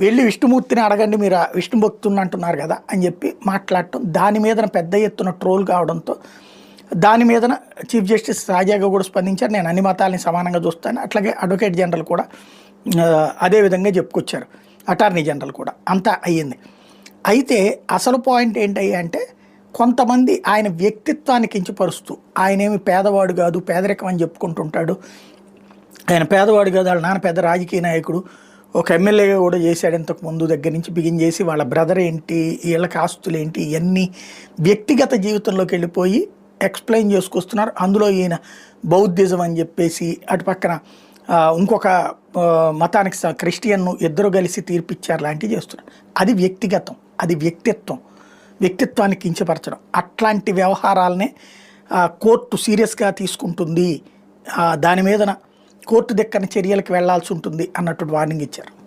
వెళ్ళి విష్ణుమూర్తిని అడగండి మీరు విష్ణు భక్తుని అంటున్నారు కదా అని చెప్పి మాట్లాడటం. దాని మీదన పెద్ద ఎత్తున ట్రోల్ కావడంతో దాని మీదన చీఫ్ జస్టిస్ రాజాగా కూడా స్పందించారు. నేను అన్ని మతాలని సమానంగా చూస్తాను. అట్లాగే అడ్వకేట్ జనరల్ కూడా అదే విధంగా చెప్పుకొచ్చారు. అటార్నీ జనరల్ కూడా. అంతా అయ్యింది. అయితే అసలు పాయింట్ ఏంటయ్యా అంటే కొంతమంది ఆయన వ్యక్తిత్వాన్ని కించపరుస్తూ ఆయన ఏమి పేదవాడు కాదు పేదరికం అని చెప్పుకుంటుంటాడు. ఆయన పేదవాడు కాదు వాళ్ళ నాన్న పెద్ద రాజకీయ నాయకుడు ఒక ఎమ్మెల్యేగా కూడా చేశాడు ఇంతకు ముందు దగ్గర నుంచి బిగిన్ చేసి వాళ్ళ బ్రదర్ ఏంటి వీళ్ళకి ఆస్తులు ఏంటి ఇవన్నీ వ్యక్తిగత జీవితంలోకి వెళ్ళిపోయి ఎక్స్ప్లెయిన్ చేసుకొస్తున్నారు. అందులో ఈయన బౌద్ధిజం అని చెప్పేసి అటు పక్కన ఇంకొక మతానికి స- క్రిస్టియన్ను ఇద్దరు కలిసి తీర్పిచ్చారు లాంటివి చేస్తున్నారు. అది వ్యక్తిగతం అది వ్యక్తిత్వం వ్యక్తిత్వాన్ని కించపరచడం. అట్లాంటి వ్యవహారాలనే కోర్టు సీరియస్గా తీసుకుంటుంది. దాని మీదన కోర్టు దగ్గర చర్యలకు వెళ్ళాల్సి ఉంటుంది అన్నట్టు వార్నింగ్ ఇచ్చారు.